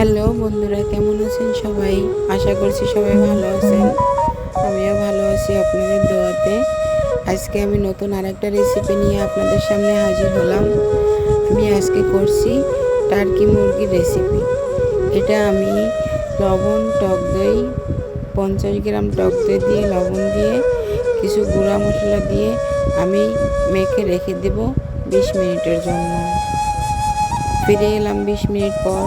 Hello বন্ধুরা, কেমন আছেন সবাই? আশা করছি সবাই ভালো আছেন। আমিও ভালো আছি আপনাদের দোয়াতে। আজকে আমি নতুন আরেকটা রেসিপি নিয়ে আপনাদের সামনে হাজির হলাম। আমি আজকে করছি টার্কি মুরগির রেসিপি এটা আমি লবণ, টক দই, পঞ্চাশ গ্রাম টক দই দিয়ে, লবণ দিয়ে, কিছু গুঁড়া মশলা দিয়ে আমি মেখে রেখে দেব বিশ মিনিটের জন্য। ফিরে এলাম বিশ মিনিট পর।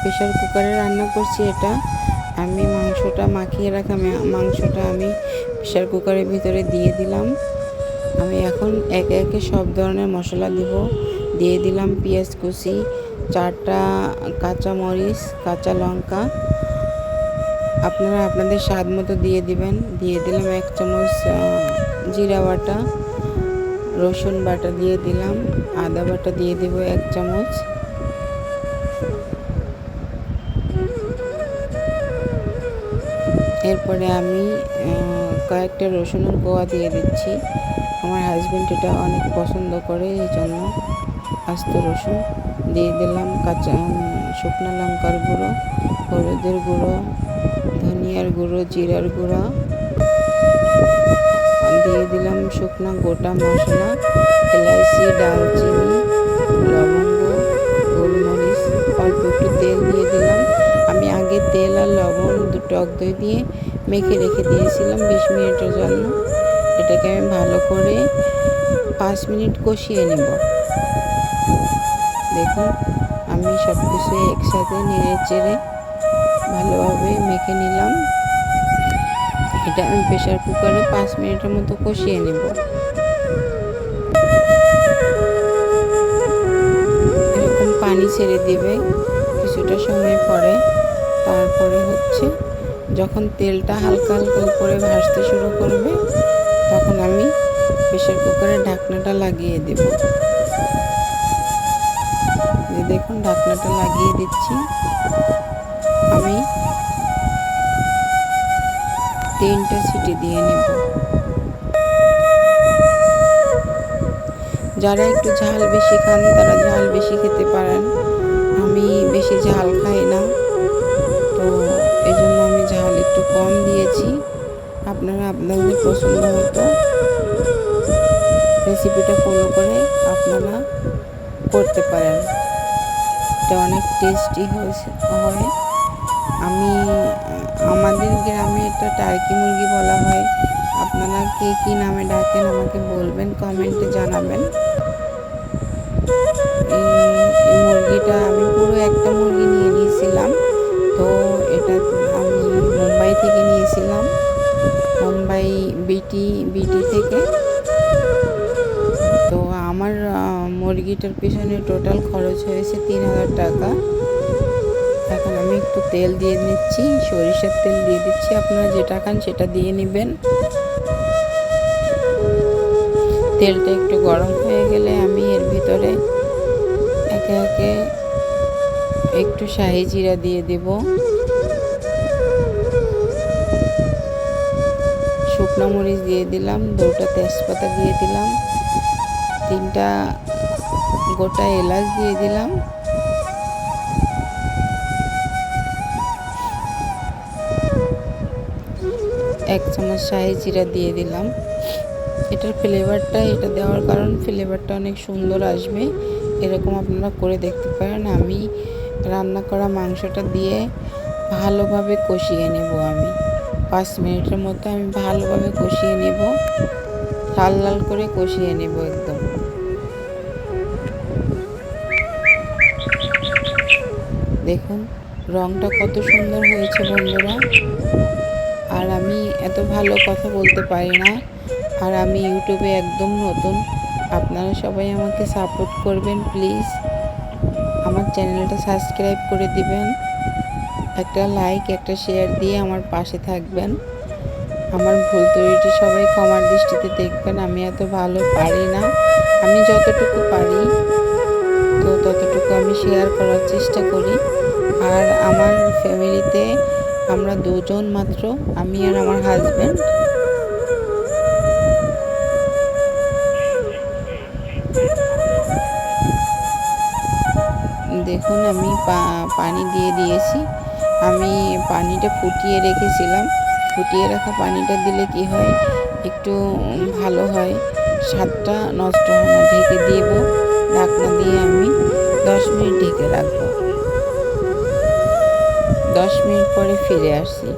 প্রেশার কুকারে রান্না করছি এটা। আমি মাংসটা মাখিয়ে রাখা মাংসটা আমি প্রেশার কুকারের ভিতরে দিয়ে দিলাম। আমি এখন একে একে সব ধরনের মশলা দিব। দিয়ে দিলাম পেঁয়াজ কুচি, চারটা কাঁচা মরিচ, কাঁচা লঙ্কা। আপনারা আপনাদের স্বাদ মতো দিয়ে দিবেন। দিয়ে দিলাম এক চামচ জিরা বাটা, রসুন বাটা দিয়ে দিলাম। আদা বাটা দিয়ে দেব এক চামচ। এরপরে আমি কয়েকটা রসুনের কোয়া দিয়ে দিচ্ছি। আমার হাজব্যান্ড এটা অনেক পছন্দ করে, এই জন্য আস্ত রসুন দিয়ে দিলাম, কাঁচা শুকনো লঙ্কার গুঁড়ো, হলুদের গুঁড়ো, ধনিয়ার গুঁড়ো, জিরার গুঁড়ো। দিয়ে দিলাম শুকনো গোটা মশলা, এলাইচি ডালচিনি গোলমরিচ অল্প একটু তেল দিয়ে দিলাম। আমি আগে তেল আর লবণ টক দই দিয়ে মেখে রেখে দিয়েছিলাম বিশ মিনিটের জন্য। এটাকে আমি ভালো করে পাঁচ মিনিট কষিয়ে নেব। দেখুন, আমি সব কিছু একসাথে নেড়ে চেড়ে ভালোভাবে মেখে নিলাম। এটা আমি প্রেশার কুকারে পাঁচ মিনিটের মতো কষিয়ে নেব। পানি ছেড়ে দিবে কিছুটা সময় পরে। তারপরে হচ্ছে যখন তেলটা হালকা হালকা উপরে ভাসতে শুরু করবে, তখন আমি প্রেশার কুকারের ঢাকনাটা লাগিয়ে দেব। দেখুন ঢাকনাটা লাগিয়ে দিচ্ছি। আমি তিনটা সিটি দিয়ে নেব। যারা একটু ঝাল বেশি খান, তারা ঝাল বেশি খেতে পারেন। আমি বেশি ঝাল খাই না। তো এই জন্য আমি ঝাল একটু কম দিয়েছি। আপনারা আপনাদের পছন্দ মতো রেসিপিটা ফলো করে আপনারা করতে পারেন। এটা অনেক টেস্টি হয়েছে, হয়। আমি, আমাদের গ্রামে এটা টার্কি মুরগি বলা হয়। আপনারা কে কী নামে ডাকেন আমাকে বলবেন কমেন্টে জানাবেন। এই মুরগিটা আমি পুরো একটা মুরগি নিয়ে নিয়েছিলাম। তো এটা আমি মুম্বাই থেকে নিয়েছিলাম, মুম্বাই বিটি বিটি থেকে। তো আমার মুরগিটার পিছনে টোটাল খরচ হয়েছে তিন হাজার টাকা। এখন আমি একটু তেল দিয়ে নিচ্ছি, সরিষার তেল দিয়ে দিচ্ছি, আপনারা যেটা খান সেটা দিয়ে নেবেন। তেলটা একটু গরম হয়ে গেলে আমি এর ভিতরে একে একে একটু শাহি জিরা দিয়ে দেব। শুকনো মরিচ দিয়ে দিলাম, দুটা তেজপাতা দিয়ে দিলাম, তিনটা গোটা এলাচ দিয়ে দিলাম। এক চামচ শাহি জিরা দিয়ে দিলাম। এটার ফ্লেভারটা এটা দেওয়ার কারণ ফ্লেভারটা অনেক সুন্দর আসবে। এরকম আপনারা করে দেখতে পারেন। আমি রান্না করা মাংসটা দিয়ে ভালোভাবে কষিয়ে নেব আমি। পাঁচ মিনিটের মতো আমি ভালোভাবে কষিয়ে নেব। লাল লাল করে কষিয়ে নেব একদম। দেখুন, রংটা কত সুন্দর হয়েছে বন্ধুরা। আর আমি এত ভালো কথা বলতে পারি না। আর আমি ইউটিউবে একদম নতুন। আপনারা সবাই আমাকে সাপোর্ট করবেন প্লিজ আমার চ্যানেলটা সাবস্ক্রাইব করে দিবেন। একটা লাইক একটা শেয়ার দিয়ে আমার পাশে থাকবেন। আমার ভুল তৈরিটি সবাই ক্ষমার দৃষ্টিতে দেখবেন, আমি এত ভালো পারি না। আমি যতটুকু পারি, তো ততটুকু আমি শেয়ার করার চেষ্টা করি। আর আমার ফ্যামিলিতে আমরা দুজন মাত্র, আমি আর আমার হাজব্যান্ড দেখুন, আমি পানি দিয়ে দিয়েছি। আমি পানিটা ফুটিয়ে রেখেছিলাম। ফুটিয়ে রাখা পানিটা দিলে কি হয়? একটু ভালো হয়। স্বাদটা নষ্ট হয় না। ঢেকে দেব। ঢাকনা দিয়ে আমি দশ মিনিট ঢেকে রাখব। দশ মিনিট পরে ফিরে আসি।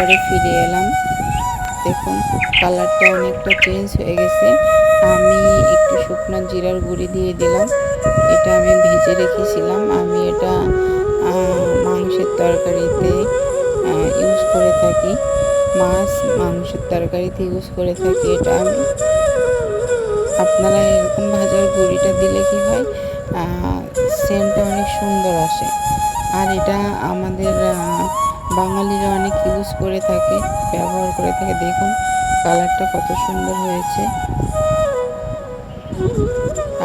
দশ মিনিট পরে ফিরে এলাম। দেখুন, কালারটা অনেকটা চেঞ্জ হয়ে গেছে। আমি একটু শুকনো জিরার গুঁড়ি দিয়ে দিলাম। এটা আমি ভেজে রেখেছিলাম। আমি এটা মাংসের তরকারিতে ইউজ করে থাকি। মাছ মাংসের তরকারিতে ইউজ করে থাকি এটা আমি। আপনারা এরকম ভাজার গুঁড়িটা দিলে কি হয় সেন্টটা অনেক সুন্দর আসে। আর এটা আমাদের বাঙালিরা অনেক ইউজ করে থাকে ব্যবহার করে থাকে। দেখুন কালারটা কত সুন্দর হয়েছে।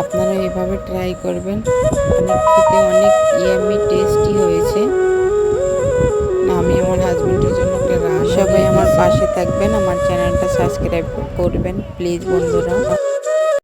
আপনারা এভাবে ট্রাই করবেন অনেক খেতে অনেক ইয়ামি টেস্টি হয়েছে। আমি আমার হাজব্যান্ডের জন্য একটা সবাই আমার পাশে থাকবেন আমার চ্যানেলটা সাবস্ক্রাইব করবেন প্লিজ বন্ধুরা।